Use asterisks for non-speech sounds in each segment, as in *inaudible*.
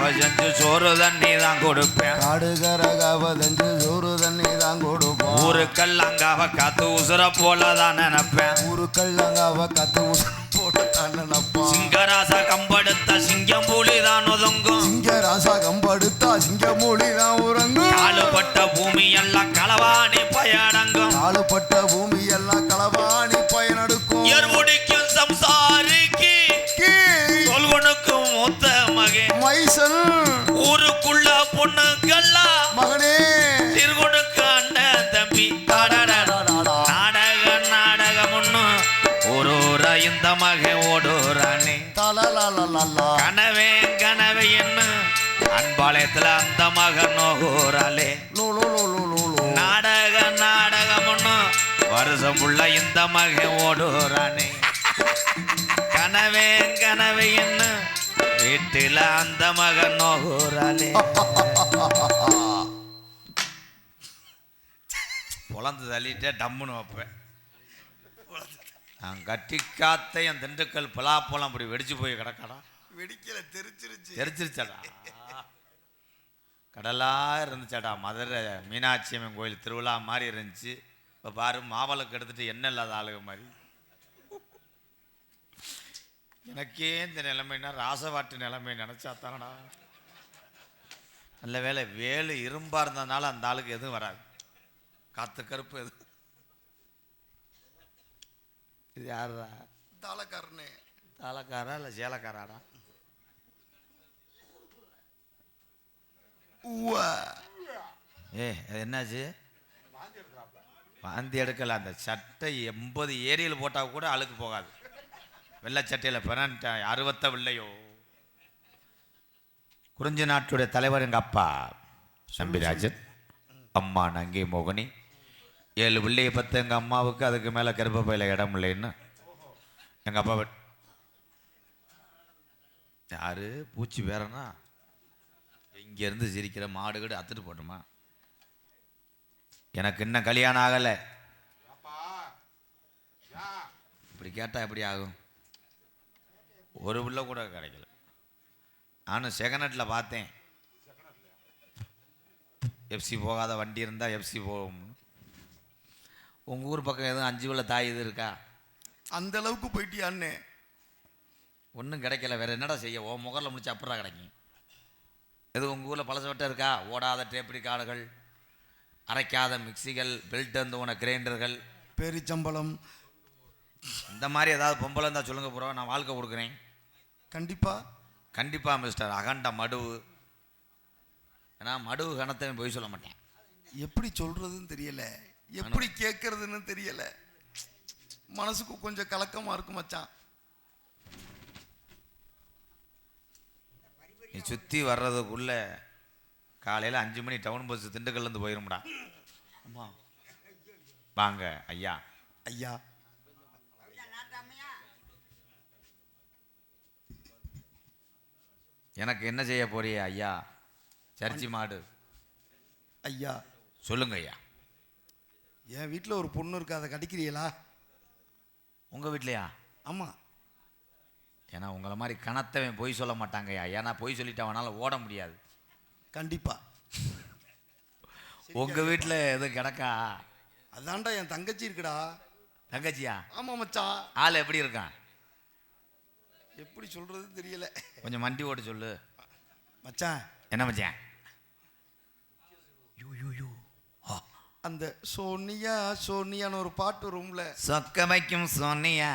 காவ செஞ்சு சோறு தண்ணி தான் கொடுப்பேன். காடுகரகாவ செஞ்சு சோறு தண்ணி தான் கொடுப்போம். ஊருக்கெல்லாம் காத்து உசுர போல தான் நினைப்பேன் ஊருக்கல்லாங்காவ கத்து உசு போட்டு தான் நினைப்பான் சிங்கராச கம்படுத்த சிங்கம் புலி தான் ஒதுங்கும். சிங்க ராசா கம்படுத்தா சிங்க மொழி தான் உறங்கும் ஒண்ணு ஒரு ஊரா இந்த மகன் ஓடுறானே. கனவே கனவே என்ன. அன்பாளையத்துல அந்த மகன் நோகுறாளே. லோ, லோ, லோ, லோ, லோ, லோ. நாடக நாடகம் ஒண்ணு வருஷம் புள்ள இந்த மகன் ஓடுறானே. கனவே கனவே என்ன. வீட்டில அந்த மகன் நோகுறாளே பொழந்து தள்ளிட்டே டம்முன்னு வைப்பேன். நான் கட்டி காத்த என் திண்டுக்கல் பலாப்பழம் அப்படி வெடிச்சு போய் கிடக்கடா. வெடிக்கல தெரிச்சிருச்சு தெரிச்சிருச்சடா கடலா இருந்துச்சாடா மதுரை மீனாட்சி அம்மன் கோயில் திருவிழா மாதிரி இருந்துச்சு. இப்போ பாரு மாவளுக்கு எடுத்துட்டு என்ன இல்லாத ஆளுக மாதிரி. எனக்கே இந்த நிலைமைனா ராசவாட்டு நிலைமை நினச்சா தானடா. நல்ல வேளை வேலு இரும்பா இருந்ததுனால அந்த ஆளுக்கு எதுவும் வராது. காத்து கருப்பு எது. இது யாருடா தலக்காரனே தாளக்காரா இல்லை சேலக்காராடா. ஏ அது என்னாச்சு? வாந்தி எடுக்கல. அந்த சட்டை எண்பது ஏரியில் போட்டால் கூட அழுக்கு போகாது. வெள்ளை சட்டையில் பிறன்ட்ட அறுபத்த வெள்ளையோ குறிஞ்சி நாட்டுடைய தலைவர் எங்கள் அப்பா? நம்பிராஜன் அம்மா நங்கை மோகினி. ஏழு பிள்ளையை பத்து எங்கள் அம்மாவுக்கு அதுக்கு மேலே கருப்பப்பையில் இடம் இல்லைன்னு எங்கள் அப்பா யாரு? பூச்சி பேரனா? இங்கேருந்து சிரிக்கிற மாடு கீடு அத்துட்டு போட்டுமா? எனக்கு இன்னும் கல்யாணம் ஆகலை. இப்படி கேட்டால் எப்படி ஆகும்? ஒரு பிள்ளை கூட கிடைக்கல. நானும் செகனட்டில் பார்த்தேன். எஃப்சி போகாத வண்டி இருந்தால் எஃப்சி போகும். உங்கள் ஊர் பக்கம் எதுவும் அஞ்சு உள்ள தாய் இது இருக்கா? அந்த அளவுக்கு போயிட்டியான்னு. ஒன்றும் கிடைக்கல. வேற என்னடா செய்ய? ஓ முகரில் முடிச்சு அப்புறம் கிடைக்கும். எது உங்கள் ஊரில் பழச வட்டம் இருக்கா? ஓடாத டேப்ரி கார்டுகள் அரைக்காத மிக்சிகள் பெல்ட் வந்து கிரைண்டர்கள் பேரிச்சம்பளம் இந்த மாதிரி ஏதாவது பொம்பளை இருந்தால் சொல்லுங்க ப்ரோ நான் வாழ்க்கை கொடுக்குறேன். கண்டிப்பா. கண்டிப்பாக மிஸ்டர் அகண்ட மடுவு. ஏன்னா மடுவு கணத்தை போய் சொல்ல மாட்டேன். எப்படி சொல்றதுன்னு தெரியல. எப்படி கேட்கறதுன்னு தெரியல. மனசுக்கு கொஞ்சம் கலக்கமா இருக்கு மச்சான். நீ சுற்றி வர்றதுக்குள்ள காலையில் அஞ்சு மணி டவுன் பஸ் திண்டுக்கல்லேருந்து போயிரும்டா. அம்மா. வாங்க ஐயா. ஐயா. எனக்கு என்ன செய்ய போறிய ஐயா? சர்ச்சி மாடு. ஐயா. சொல்லுங்க ஐயா. என் வீட்டில் ஒரு பொண்ணு இருக்கு அதை கடிக்கிறீங்களா? உங்கள் வீட்லையா? ஆமா. ஏன்னா உங்களை மாதிரி கணத்தவன் பொய் சொல்ல மாட்டாங்கய்யா ஏன்னா பொய் சொல்லிட்டு அவனால் ஓட முடியாது. கண்டிப்பா. உங்கள் வீட்டில் எதுவும் கிடக்கா? அதான்டா என் தங்கச்சி இருக்குடா. தங்கச்சியா? ஆமா மச்சான். ஆள் எப்படி இருக்கான்? எப்படி சொல்றது தெரியல. கொஞ்சம் மண்டி ஓட்ட சொல்லு. மச்சான். என்ன மச்சான்? அந்த சோனியா சோனியான்னு ஒரு பாட்டு ரூம்ல சொக்க வைக்கும் சோனியா.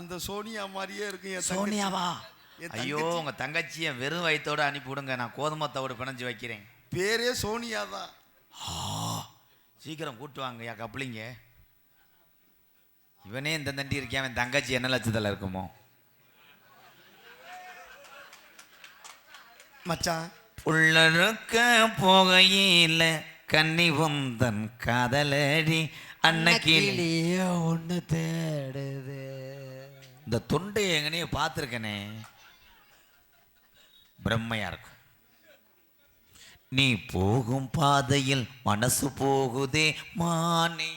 அந்த சோனியா மாதிரியே இருக்கு என் தங்கச்சி. சோனியாவா ஐயோ. உங்க தங்கச்சியை வெறும் வயித்தோட அனுப்பி விடுங்க நான் கோதுமை தவிடு பிணைஞ்சு வைக்கிறேன். பேரே சோனியா தான். சீக்கிரம் கூட்டு வாங்கய்யா கப்ளிங்க. இவனே இந்த தண்டி இருக்கியா அவன் தங்கச்சி என்ன லட்சத்தில் இருக்குமோ? மச்சான். உள்ளருக்க போகையில கன்னி உந்தன் காதலடி அன்னக்கிளி ஒன்று தேடுது. இந்த தொண்டை எங்கனையே பார்த்துருக்கனே. பிரம்மையா இருக்கும். நீ போகும் பாதையில் மனசு போகுதே மானே.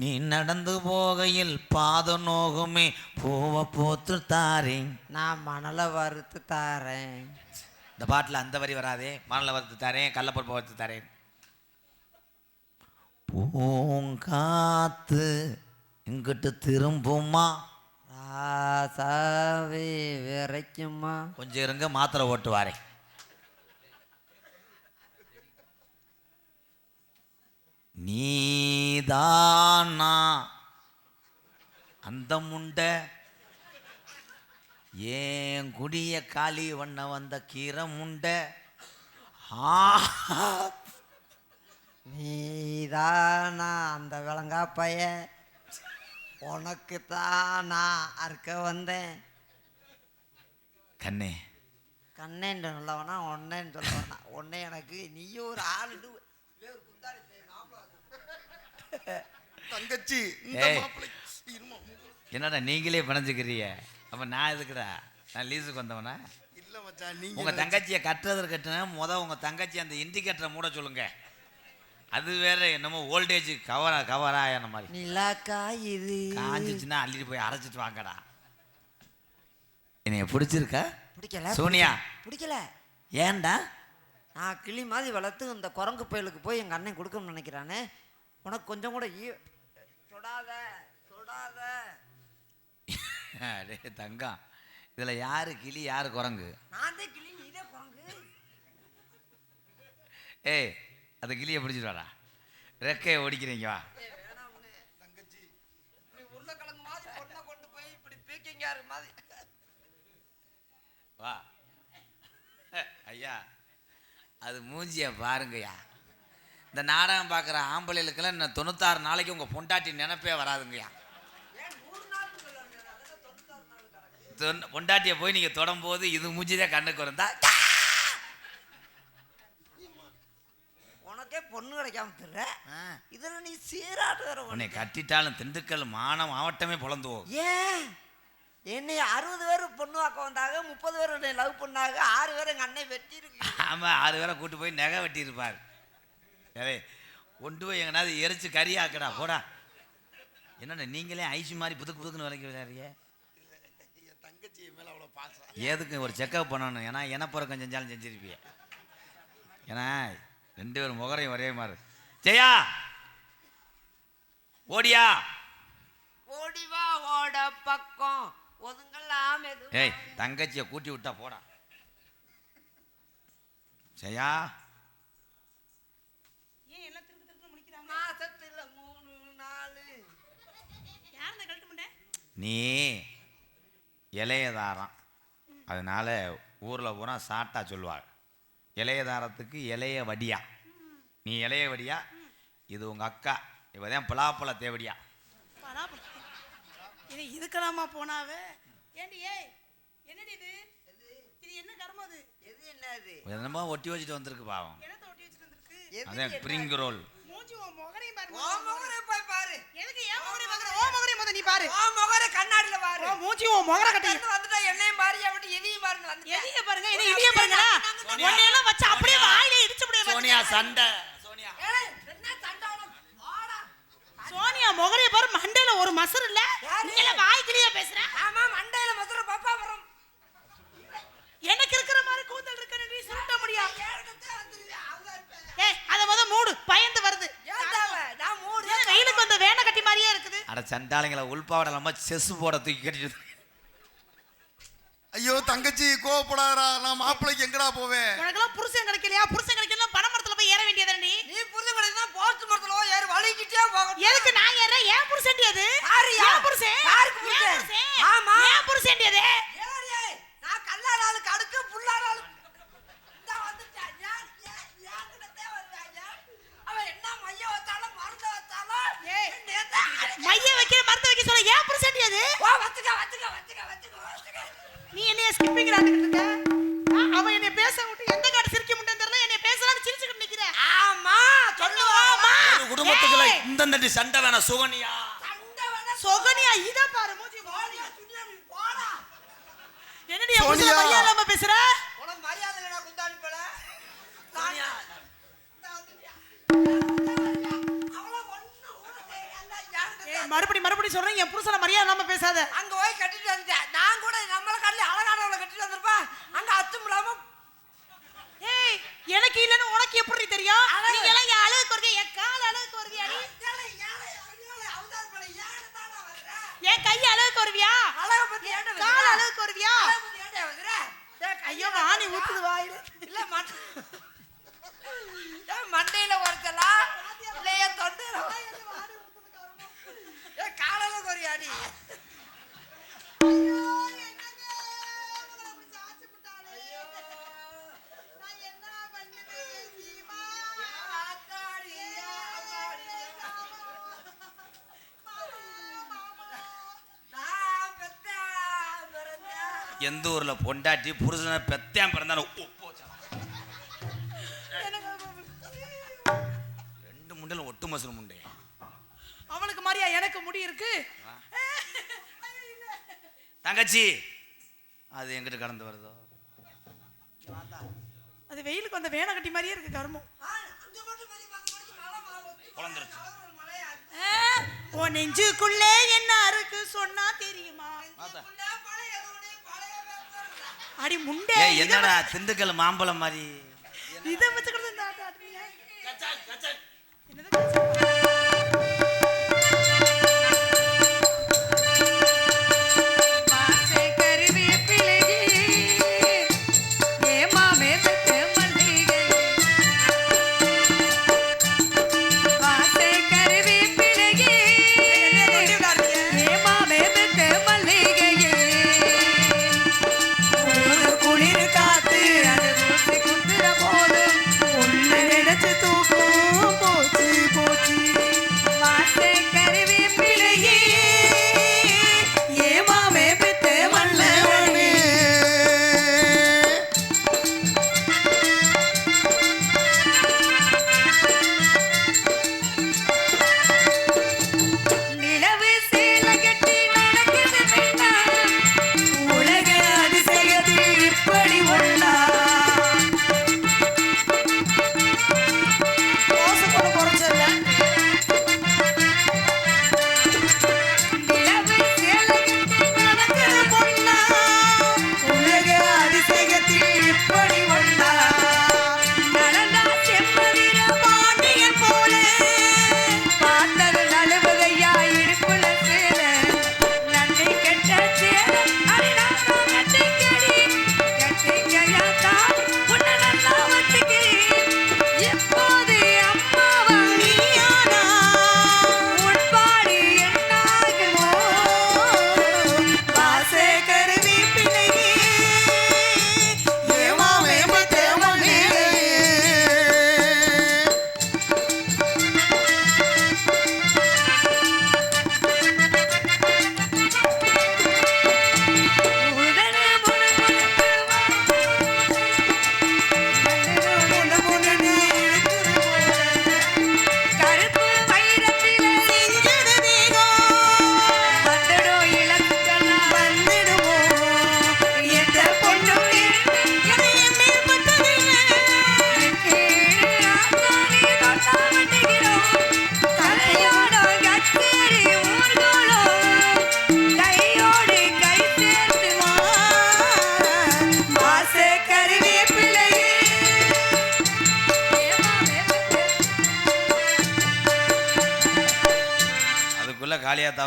நீ நடந்து போகையில் பாத நோகுமே பூவை போத்து தாரேன். நான் மணலை வறுத்து தாரேன். இந்த பாட்டில் அந்த வரி வராதே. மணலை வறுத்து தரேன் கடலப்பருப்பை வறுத்து தரேன். பூங்காத்து இங்கிட்டு திரும்புமா? ராசாவே விரைக்குமா? கொஞ்சம் இருங்க மாத்திரை ஓட்டு நீதானா? அந்த முண்டை ஏன் குடிய காளி வண்ண வந்த கீரை முண்டை ஆ. நீதானா அந்த விளங்கா பைய உனக்கு தான் நான் அறுக்க வந்தேன். கண்ணே. கண்ணேன்னு சொல்லவனா ஒன்னேன்னு சொல்லவனா. ஒன்னே எனக்கு நீயும் ஒரு ஆளுன்னு *laughs* தங்கச்சி. என்னடா நீங்களே பிணைஞ்சுக்கிறீங்க? அப்போ நான் எதுக்குடா? நான் லீஸுக்கு வந்தவனா? இல்ல மச்சான் நீங்க உங்க தங்கச்சியை கட்டுறது கட்டுன முத உங்க தங்கச்சி அந்த இண்டிகேட்டரை மூட சொல்லுங்க. அது வேற என்னமோ ஓல்டேஜ் கவரா கவரா என்ன மாதிரி. நிலாக்கா இது. காஞ்சிச்சுன்னா அள்ளிட்டு போய் அரைச்சிட்டு வாங்கடா. என்னைய பிடிச்சிருக்கா? பிடிக்கல சோனியா. பிடிக்கல ஏன்டா? நான் கிளி மாதிரி வளர்த்து இந்த குரங்கு பயலுக்கு போய் எங்கள் அண்ணன் கொடுக்கணும்னு நினைக்கிறானே. உனக்கு கொஞ்சம் கூட ஈ- தொடாத தொடாத. *laughs* டேய் தங்கம். இதுல யாரு கிளி யாரு குரங்கு? நான் தான் கிளி நீதே குரங்கு. ஏய் அந்த கிளியை பிடிச்சிட்டு வாடா. ரெக்கையை ஒடிக்கிறீங்க வா. நீ உருளைக்கிழங்கு மாதிரி பொண்ணை கொண்டு போய் இப்படி பீக்கிங்காரு மாதிரி. வா. *laughs* ஐயா அது மூஞ்சிய பாருங்கய்யா. இந்த நாடகம் பார்க்குற ஆம்பளைகளுக்கெல்லாம் இன்னும் தொண்ணூத்தாறு நாளைக்கு உங்கள் பொண்டாட்டி நினைப்பே வராதுங்கய்யா. பொண்டாட்டியை போய் நீங்கள் தொடும்போது இது மூஞ்சிதான் கண்ணுக்கு வந்தா உனக்கே பொண்ணு கிடைக்காம தெரியல இதுல நீ சீராட்டு வர உன்னை கட்டிட்டாலும் திண்டுக்கல் மானம் மாவட்டமே பொழந்து போகும் ஏன்? என்னை அறுபது பேர் பொண்ணு வாக்க வந்தாங்க முப்பது பேர் என்னை லவ் பண்ணாங்க ஆறு பேர் எங்க அண்ணன் வெட்டி இருக்கு ஆமாம் ஆறு பேரை கூட்டு போய் நகை வெட்டியிருப்பார். ஏலே கொண்டு போய் எங்கனாவது எரிச்சு கறி ஆக்கடா போடா. என்னண்ணே நீங்களே ஐசி மாதிரி புதுக்கு புதுக்குன்னு விலைக்கு விளையாடுறிய என் தங்கச்சி மேல அவ்வளவு பாசம் எதுக்கு ஒரு செக்கப் பண்ணணும்? ஏன்னா இனப்பறக்கம் செஞ்சாலும் செஞ்சிருப்பிய ஏன்னா ரெண்டு பேரும் முகரையும் ஒரே மாதிரி. ஜெயா! ஓடியா! ஓடி வா ஓட பக்கம். ஒதுங்கலாம் ஏய் தங்கச்சியை கூட்டி விட்டா போடா. ஜெயா ஏன் எல்லாம் திருப்பி திருப்பி முடிக்கிறாங்க மாசத்துல மூணு நாலு யார் இந்த கழட்டு முண்டை நீ இளையதாரம். அதனால ஊரில் பூரா சாட்டா சொல்லுவாள். இளையதாரத்துக்கு இளைய வடியா. நீ இளைய வடியா? இது உங்கள் அக்கா. இவ தான் பலாப்பழ தேவடியா இது இதுக்கலாமா போனாவே? ஏண்டி ஏய் என்னடி இது? இது என்ன கர்மம் அது? எது என்னது? என்னமோ ஒட்டி வச்சுட்டு வந்திருக்கு பாவம். என்னத்த ஒட்டி வச்சுட்டு வந்திருக்கு? எது அதான் ஸ்ப்ரிங் ரோல். மூஞ்சி உன் முகரையும் பாரு ஓ முகரை போய் பாரு. எதுக்கு ஏன் முகரை பாக்குற? ஓ முகரை முத நீ பாரு. ஓ முகரை கண்ணாடியில பாரு. ஓ மூஞ்சி உன் முகரை கட்டி வந்து வந்துட்டா என்னையும் பாரு அப்படி எதையும் பாருங்க வந்து பாருங்க என்ன இடிய பாருங்களா உன்னையெல்லாம் வச்சு அப்படியே வாயில இடிச்சு முடியாது சோனியா சண்டை. சோனியா. சோனியா முகரைய பாரு மண்டையில ஒரு மசர் இல்ல? நீ எல்லாம் வாய் கிளியா பேசுற? ஆமா மண்டையில மதுரை பாப்பா வரும். எனக்கு இருக்கிற மாதிரி கூந்தல் இருக்க நீ சுருட்ட முடியும் ஏய் அத முத மூடு பயந்து வருது. வெயிலுக்கு வந்த வேனை கட்டி மாதிரியே இருக்குது. அட சண்டாளிங்களை உள்பாவடை இல்லாம செஸ் போட தூக்கி கட்டிட்டு ஐயோ தங்கச்சி கோவப்படாதடா நான் மாப்பிள்ளைக்கு எங்கடா போவேன்? உனக்கெல்லாம் புருஷன் கிடைக்கலையா? குடும்பத்துக்குள்ள இந்த தட்டி சண்டை வேணாம் சுகனியா சொகனியா இத பாரு மூஞ்சி போடியா, சுனியா, நீ போடா. என்னடி சோனியா. மரியாதை பேசுற உனக்கு மரியாதை இல்லைனா குந்தாணி போல. இந்தா வந்துட்டியா. அவ்வளவு ஒண்ணும் கூட செய்யல. வந்து என் புருஷனை மரியாதை இல்லாம பேசாத அங்க போய் கட்டிட்டு வந்துட்டேன் நான் கூட நம்மள கடல அழகானவளை கட்டிட்டு வந்திருப்பா அங்க அத்தும் இல்லாம ஏய் எனக்கு இல்லைன்னு உனக்கு எப்படி தெரியும் அழகு. நீங்க எல்லாம் என் அழகுக்கு வருது என் கால் அழகுக்கு வருவியா நீ ஏழை, ஏழை, ஏழை, அவதார் படம், ஏழை தானே வர்ற? என் கை அழகுக்கு வருவியா? அழகை பத்தி ஏன்டா? கால் அழகுக்கு வருவியா? அழகை பத்தி ஏன்டா வர்ற? ஏன் கையை வாணி ஊத்துது வாயில. இல்ல மண்ட ஏன் மண்டையில உரைச்சலா இல்லையா தொண்டையில காலையில கொரியாடி எந்த ஊர்ல பொண்டாட்டி புருஷனை பெத்தேன் பிறந்தாலும் ரெண்டு முண்டையிலும் ஒட்டு மசூர் முண்டை. அவனுக்கு மாதிரியா எனக்கு முடி இருக்கு? தங்கச்சி அது எங்கிட்ட கடந்து வருதோ? அது வெயிலுக்கு வந்த வேனை கட்டி மாதிரியே இருக்கு கருமம் குழந்துருச்சு. உன் நெஞ்சுக்குள்ளே என்ன இருக்கு சொன்னா தெரியுமா? அடி முண்டே என்னடா திண்டுக்கல் மாம்பழம் மாதிரி? இதை வச்சுக்கிறது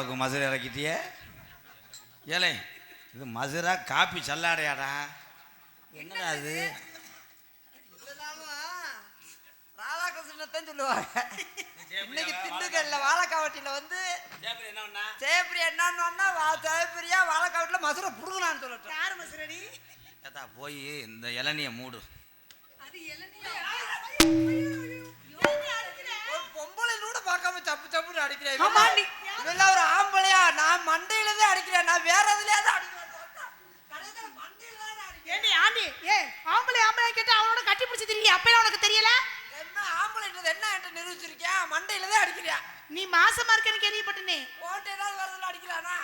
காளியாத்தாவுக்கு மசுரை இறக்கிட்டியே? ஏலே இது மசுரா காப்பி சல்லாடையாடா? என்னடா அது? ராதாகிருஷ்ணத்தான் சொல்லுவாங்க. இன்னைக்கு திண்டுக்கல்ல வாழைக்காவட்டியில வந்து ஜெயப்பிரியா என்னன்னு ஜெயப்பிரியா வாழைக்காவட்டில மதுரை புடுங்கலான்னு சொல்லட்டும். யாரு மசுரடி ஏத்தா போய் இந்த இளநிய மூடு. பொம்பளை பார்க்காம சப்பு சப்புன்னு அடிக்கிறேன் ஆமா, நீ- இதெல்லாம் ஒரு ஆம்பளையா? நான் மண்டையில தான் அடிக்கிறேன். நான் வேற மண்டையில தான் அடிக்கிறேன். ஏண்டி ஆண்டி? ஏ ஆம்பளை ஆம்பளை கேட்டு அவனோட கட்டி பிடிச்சி திரியா அப்பெல்லாம் உனக்கு தெரியல? என்ன ஆம்பளைன்றது? என்ன என்கிட்ட நிரூபிச்சிருக்கேன் மண்டையில தான் அடிக்கிறேன் நீ மாசமா இருக்கேன்னு கேள்விப்பட்டனே ஓட்டு ஏதாவது வரதுல அடிக்கிறானா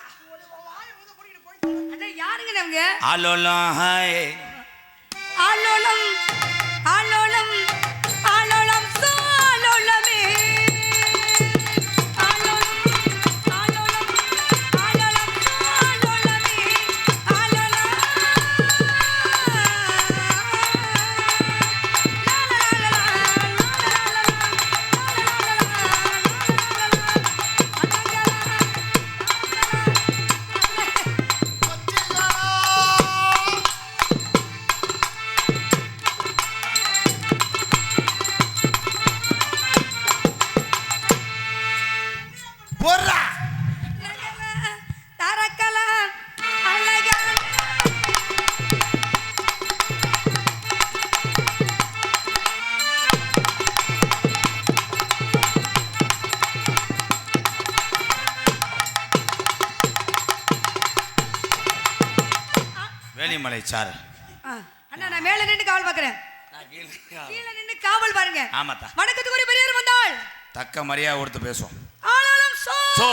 அட யாருங்க அவங்க ஆலோலம் ஹாய் ஆலோலம் ஆலோலம் ஆலோலம் மலை சார் அண்ணா நான் மேல நின்று காவல் பார்க்கறேன். கீழே நின்று காவல். பாருங்க. ஆமாத்தா. வணக்கத்துக்கு ஒரு பெரியவர் வந்தாள் தக்க மரியாதை கொடுத்து பேசுவோம். சோ. சோ.